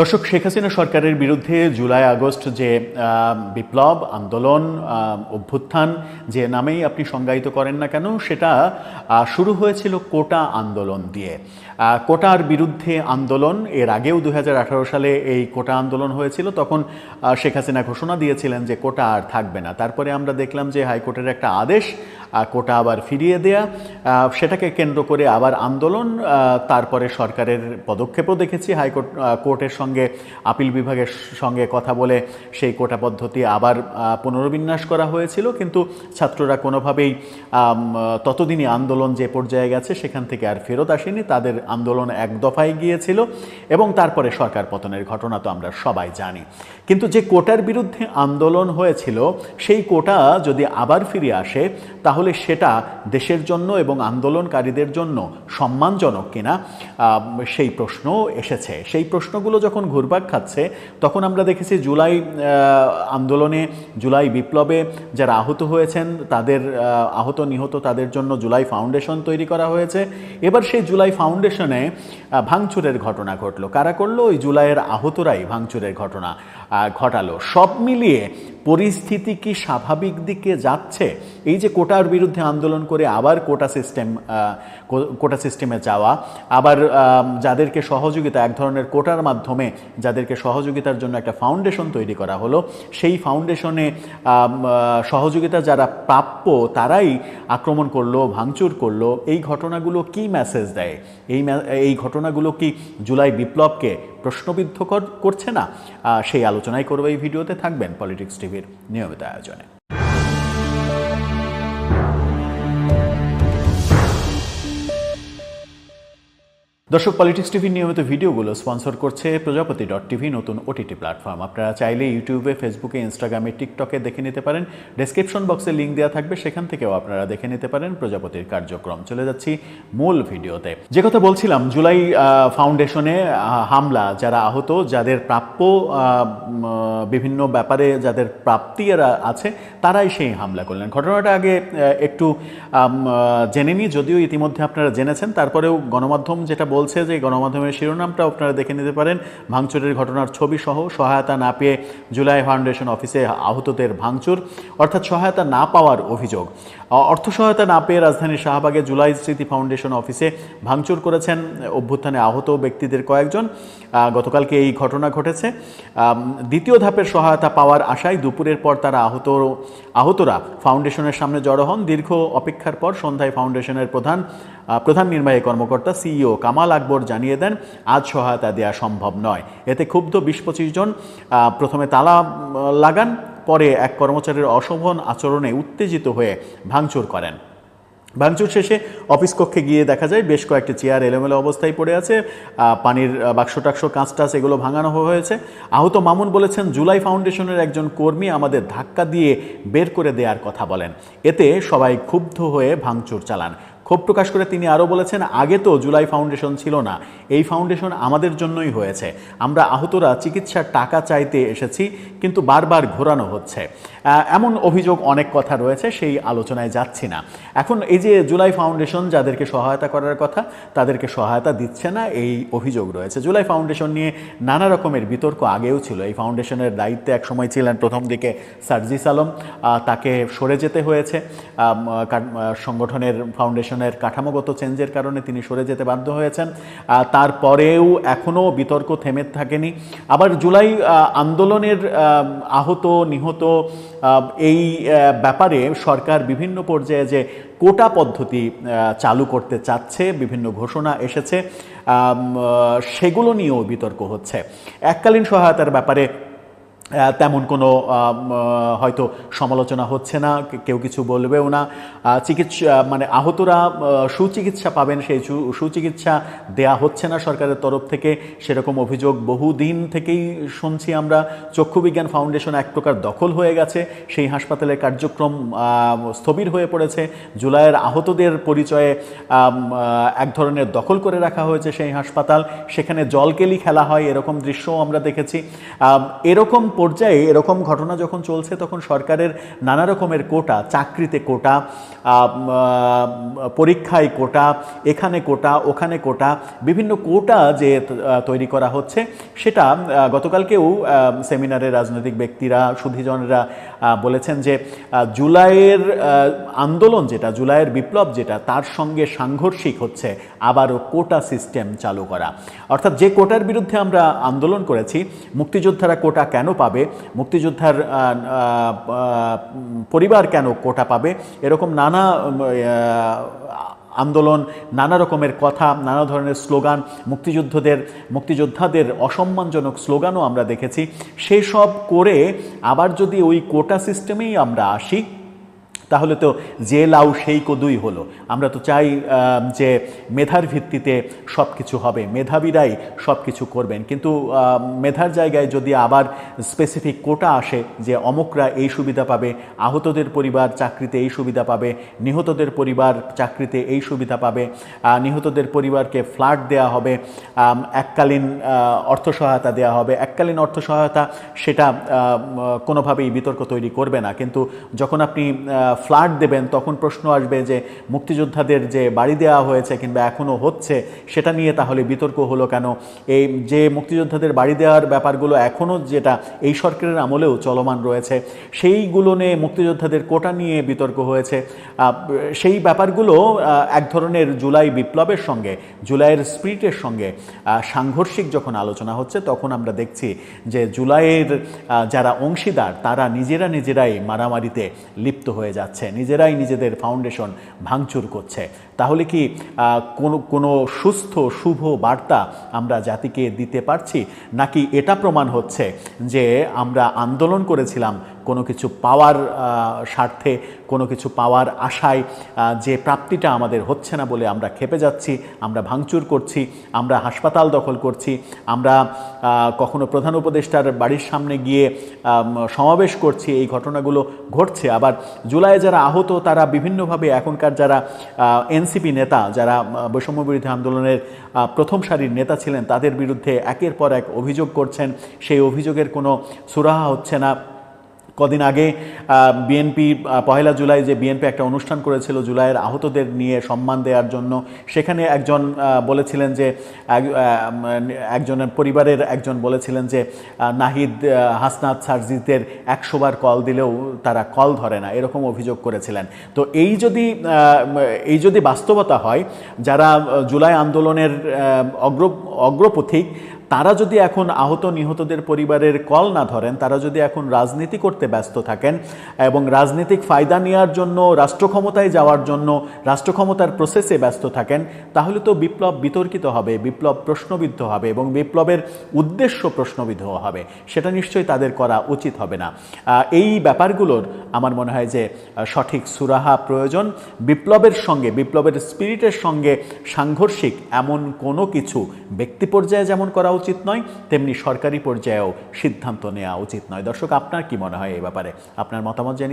দর্শক, শেখ হাসিনা সরকারের বিরুদ্ধে জুলাই আগস্ট যে বিপ্লব, আন্দোলন অভ্যুত্থান যে নামেই আপনি সংজ্ঞায়িত করেন না কেন, সেটা শুরু হয়েছিল কোটা আন্দোলন দিয়ে। কোটার বিরুদ্ধে আন্দোলন, এর আগেও দু হাজার আঠেরো সালে এই কোটা আন্দোলন হয়েছিল, তখন শেখ হাসিনা ঘোষণা দিয়েছিলেন যে কোটা আর থাকবে না। তারপরে আমরা দেখলাম যে হাইকোর্টের একটা আদেশ কোটা আবার ফিরিয়ে দেয়া সেটাকে কেন্দ্র করে আবার আন্দোলন তারপরে সরকারের পদক্ষেপও দেখেছি, হাইকোর্ট কোর্টের সঙ্গে, আপিল বিভাগের সঙ্গে কথা বলে সেই কোটা পদ্ধতি আবার পুনর্বিন্যাস করা হয়েছিল। কিন্তু ছাত্ররা কোনোভাবেই ততদিনই আন্দোলন যে পর্যায়ে গেছে, সেখান থেকে আর ফেরত আসেনি। তাদের আন্দোলন এক দফায় গিয়েছিল এবং তারপরে সরকার পতনের ঘটনা তো আমরা সবাই জানি। কিন্তু যে কোটার বিরুদ্ধে আন্দোলন হয়েছিল, সেই কোটা যদি আবার ফিরে আসে তাহলে সেটা দেশের জন্য এবং আন্দোলনকারীদের জন্য সম্মানজনক কিনা সেই প্রশ্ন এসেছে। সেই প্রশ্নগুলো যখন ঘুরপাক খাচ্ছে, তখন আমরা দেখেছি জুলাই আন্দোলনে, জুলাই বিপ্লবে যারা আহত হয়েছেন, তাদের আহত নিহত তাদের জন্য জুলাই ফাউন্ডেশন তৈরি করা হয়েছে। এবার সেই জুলাই ফাউন্ডেশনে ভাঙচুরের ঘটনা ঘটলো। কারা করল? ওই জুলাইয়ের আহতরাই ভাঙচুরের ঘটনা ঘটালো। সব মিলিয়ে পরিস্থিতি কি স্বাভাবিক দিকে যাচ্ছে? এই যে কোটার বিরুদ্ধে আন্দোলন করে আবার কোটা সিস্টেম কোটা সিস্টেমে যাওয়া, আবার যাদেরকে সহযোগিতা, এক ধরনের কোটার মাধ্যমে যাদেরকে সহযোগিতার জন্য একটা ফাউন্ডেশন তৈরি করা হলো, সেই ফাউন্ডেশনে সহযোগিতা যারা প্রাপ্য তারাই আক্রমণ করল, ভাঙচুর করল। এই ঘটনাগুলো কি মেসেজ দেয়? এই এই ঘটনাগুলো কি জুলাই বিপ্লবকে প্রশ্নবিদ্ধ করছে না। সেই আলোচনাই করব এই ভিডিওতে। থাকবেন পলিটিক্স টিভির নিয়মিত আয়োজনে। দর্শক পলিটিক্স টিভির নিয়মিত ভিডিওগুলো স্পন্সর করছে প্রজাপতি ডট টিভি, নতুন ওটিটি প্ল্যাটফর্ম আপনারা চাইলে ইউটিউবে ফেসবুকে ইনস্টাগ্রামে টিকটকে দেখে নিতে পারেন। ডেসক্রিপশন বক্সে লিঙ্ক দেওয়া থাকবে, সেখান থেকেও আপনারা দেখে নিতে পারেন প্রজাপতির কার্যক্রম। চলে যাচ্ছি মূল ভিডিওতে। যে কথা বলছিলাম, জুলাই ফাউন্ডেশনে হামলা, যারা আহত, যাদের প্রাপ্য বিভিন্ন ব্যাপারে যাদের প্রাপ্তি আছে, তারাই সেই হামলা করলেন। ঘটনাটা আগে একটু জেনে নিই, যদিও ইতিমধ্যে আপনারা জেনেছেন, তারপরেও গণমাধ্যম যেটা বলছে যে গণমাধ্যমের শিরোনামটা আপনারা দেখে নিতে পারেন। ভাঙচুরের ঘটনার ছবি সহ সহায়তা না পেয়ে জুলাই ফাউন্ডেশন অফিসে আহতদের ভাঙচুর, অর্থাৎ সহায়তা না পাওয়ার অভিযোগ। অর্থ সহায়তা না পেয়ে রাজধানীর শাহবাগে জুলাই স্মৃতি ফাউন্ডেশন অফিসে ভাঙচুর করেছেন অভ্যুত্থানে আহত ব্যক্তিদের কয়েকজন। গতকালকে এই ঘটনা ঘটেছে। দ্বিতীয় ধাপের সহায়তা পাওয়ার আশায় দুপুরের পর তারা আহত, আহতরা ফাউন্ডেশনের সামনে জড়ো হন। দীর্ঘ অপেক্ষার পর সন্ধ্যায় ফাউন্ডেশনের প্রধান প্রধান নির্বাহী কর্মকর্তা সিইও কামাল আকবর জানিয়ে দেন, আজ সহায়তা দেওয়া সম্ভব নয়। এতে ক্ষুব্ধ বিশ পঁচিশ জন প্রথমে তালা লাগান, পরে এক কর্মচারীর অশোভন আচরণে উত্তেজিত হয়ে ভাঙচুর করেন। ভাঙচুর শেষে অফিস কক্ষে গিয়ে দেখা যায়, বেশ কয়েকটি চেয়ার এলোমেলো অবস্থায় পড়ে আছে। পানির বাক্স টাক্স, কাঁচ টাচ এগুলো ভাঙানো হয়েছে। আহত মামুন বলেছেন, জুলাই ফাউন্ডেশনের একজন কর্মী আমাদের ধাক্কা দিয়ে বের করে দেওয়ার কথা বলেন। এতে সবাই ক্ষুব্ধ হয়ে ভাঙচুর চালান। ক্ষোভ প্রকাশ করে তিনি আরও বলেছেন, আগে তো জুলাই ফাউন্ডেশন ছিল না। এই ফাউন্ডেশন আমাদের জন্যই হয়েছে। আমরা আহতরা চিকিৎসার টাকা চাইতে এসেছি, কিন্তু বারবার ঘোরানো হচ্ছে। এমন অভিযোগ অনেক কথা রয়েছে, সেই আলোচনায় যাচ্ছি না। এখন এই যে জুলাই ফাউন্ডেশন, যাদেরকে সহায়তা করার কথা, তাদেরকে সহায়তা দিচ্ছে না, এই অভিযোগ রয়েছে। জুলাই ফাউন্ডেশন নিয়ে নানা রকমের বিতর্ক আগেও ছিল। এই ফাউন্ডেশনের দায়িত্বে এক সময় ছিলেন প্রথম দিকে সার্জিস আলম তাকে সরে যেতে হয়েছে। সংগঠনের কা- ফাউন্ডেশনের কাঠামোগত চেঞ্জের কারণে তিনি সরে যেতে বাধ্য হয়েছেন। তারপরেও এখনও বিতর্ক থেমে থাকেনি। আবার জুলাই আন্দোলনের আহত, নিহত এই ব্যাপারে সরকার বিভিন্ন পর্যায়ে যে কোটা পদ্ধতি চালু করতে চাচ্ছে, বিভিন্ন ঘোষণা এসেছে সেগুলো নিয়েও বিতর্ক হচ্ছে। এককালীন সহায়তার ব্যাপারে তেমন কোনো হয়তো সমালোচনা হচ্ছে না কেউ কিছু বলবেও না। চিকিৎসা মানে আহতরা সুচিকিৎসা পাবেন, সেই সুচিকিৎসা দেয়া হচ্ছে না সরকারের তরফ থেকে। সেরকম অভিযোগ বহুদিন থেকেই শুনছি আমরা। চক্ষু বিজ্ঞান ফাউন্ডেশন এক প্রকার দখল হয়ে গেছে। সেই হাসপাতালের কার্যক্রম স্থবির হয়ে পড়েছে। জুলাইয়ের আহতদের পরিচয়ে এক ধরনের দখল করে রাখা হয়েছে সেই হাসপাতাল। সেখানে জলকেলি খেলা হয়, এরকম দৃশ্যও আমরা দেখেছি। এরকম পর্যায়ে এরকম ঘটনা যখন চলছে, তখন সরকারের নানা রকমের কোটা, চাকরিতে কোটা পরীক্ষায় কোটা, এখানে কোটা, ওখানে কোটা, বিভিন্ন কোটা যে তৈরি করা হচ্ছে, সেটা গতকালকেও সেমিনারে রাজনৈতিক ব্যক্তিরা, সুধীজনেরা বলেছেন যে জুলাইয়ের আন্দোলন যেটা, জুলাইয়ের বিপ্লব যেটা, তার সঙ্গে সাংঘর্ষিক হচ্ছে, আবারও কোটা সিস্টেম চালু করা। অর্থাৎ যে কোটার বিরুদ্ধে আমরা আন্দোলন করেছি, মুক্তিযোদ্ধারা কোটা কেন পাবে, মুক্তিযোদ্ধার পরিবার কেন কোটা পাবে? এরকম নানা আন্দোলন, নানা রকমের কথা, নানা ধরনের স্লোগান, মুক্তিযুদ্ধদের, মুক্তিযোদ্ধাদের অসম্মানজনক স্লোগানও আমরা দেখেছি। সেসব করে আবার যদি ওই কোটা সিস্টেমেই আমরা আসি তাহলে তো যে লাউ সেই কদুই হলো। আমরা তো চাই যে মেধার ভিত্তিতে সব কিছু হবে, মেধাবীরাই সব কিছু করবেন। কিন্তু মেধার জায়গায় যদি আবার স্পেসিফিক কোটা আসে যে অমুকরা এই সুবিধা পাবে, আহতদের পরিবার চাকরিতে এই সুবিধা পাবে, নিহতদের পরিবার চাকরিতে এই সুবিধা পাবে নিহতদের পরিবারকে ফ্ল্যাট দেওয়া হবে এককালীন অর্থ সহায়তা দেওয়া হবে। এককালীন অর্থ সহায়তা সেটা কোনোভাবেই বিতর্ক তৈরি করবে না। কিন্তু যখন আপনি ফ্ল্যাট দেবেন, তখন প্রশ্ন আসবে যে মুক্তিযোদ্ধাদের যে বাড়ি দেওয়া হয়েছে কিংবা এখনও হচ্ছে, সেটা নিয়ে তাহলে বিতর্ক হলো কেন? এই যে মুক্তিযোদ্ধাদের বাড়ি দেওয়ার ব্যাপারগুলো এখনও যেটা এই সরকারের আমলেও চলমান রয়েছে, সেইগুলো নিয়ে মুক্তিযোদ্ধাদের কোটা নিয়ে বিতর্ক হয়েছে। সেই ব্যাপারগুলো এক ধরনের জুলাই বিপ্লবের সঙ্গে, জুলাইয়ের স্পিরিটের সঙ্গে সাংঘর্ষিক যখন আলোচনা হচ্ছে, তখন আমরা দেখছি যে জুলাইয়ের যারা অংশীদার, তারা নিজেরা নিজেরাই মারামারিতে লিপ্ত হয়ে যাচ্ছে। নিজেরাই নিজেদের ফাউন্ডেশন ভাঙচুর করছে। তাহলে কি কোনো কোনো সুস্থ, শুভ বার্তা আমরা জাতিকে দিতে পারছি? নাকি এটা প্রমাণ হচ্ছে যে আমরা আন্দোলন করেছিলাম কোনো কিছু পাওয়ার স্বার্থে, কোনো কিছু পাওয়ার আশায় যে প্রাপ্তিটা আমাদের হচ্ছে না বলে আমরা খেপে যাচ্ছি, আমরা ভাঙচুর করছি, আমরা হাসপাতাল দখল করছি, আমরা কখনো প্রধান উপদেষ্টার বাড়ির সামনে গিয়ে সমাবেশ করছি, এই ঘটনাগুলো ঘটছে। আবার জুলাইয়ে যারা আহত, তারা বিভিন্নভাবে এখনকার যারা এনসিপি নেতা, যারা বৈষম্য বিরোধী আন্দোলনের প্রথম সারির নেতা ছিলেন, তাদের বিরুদ্ধে একের পর এক অভিযোগ করছেন। সেই অভিযোগের কোনো সুরাহা হচ্ছে না। কদিন আগে বিএনপি পহেলা জুলাই যে বিএনপি একটা অনুষ্ঠান করেছিল জুলাইয়ের আহতদের নিয়ে সম্মান দেওয়ার জন্য, সেখানে একজন বলেছিলেন যে একজনের পরিবারের একজন বলেছিলেন যে নাহিদ হাসনাত সার্জিতের একশো বার কল দিলেও তারা কল ধরে না, এরকম অভিযোগ করেছিলেন। তো এই যদি এই যদি বাস্তবতা হয়, যারা জুলাই আন্দোলনের অগ্র, অগ্রপথিক তারা যদি এখন আহত নিহতদের পরিবারের কল না ধরেন, তারা যদি এখন রাজনীতি করতে ব্যস্ত থাকেন এবং রাজনৈতিক ফায়দা নেওয়ার জন্য রাষ্ট্র ক্ষমতায় যাওয়ার জন্য রাষ্ট্র ক্ষমতার প্রসেসে ব্যস্ত থাকেন, তাহলে তো বিপ্লব বিতর্কিত হবে, বিপ্লব প্রশ্নবিদ্ধ হবে এবং বিপ্লবের উদ্দেশ্য প্রশ্নবিদ্ধ হবে। সেটা নিশ্চয়ই তাদের করা উচিত হবে না। এই ব্যাপারগুলোর আমার মনে হয় যে সঠিক সুরাহা প্রয়োজন। বিপ্লবের সঙ্গে, বিপ্লবের স্পিরিটের সঙ্গে সাংঘর্ষিক এমন কোনো কিছু ব্যক্তি পর্যায়ে যেমন করা উচিত নয়, তেমনি সরকারি পর্যায়েও সিদ্ধান্ত নেওয়া উচিত নয়। দর্শক, আপনার কি মনে হয় এই ব্যাপারে? আপনার মতামত জানি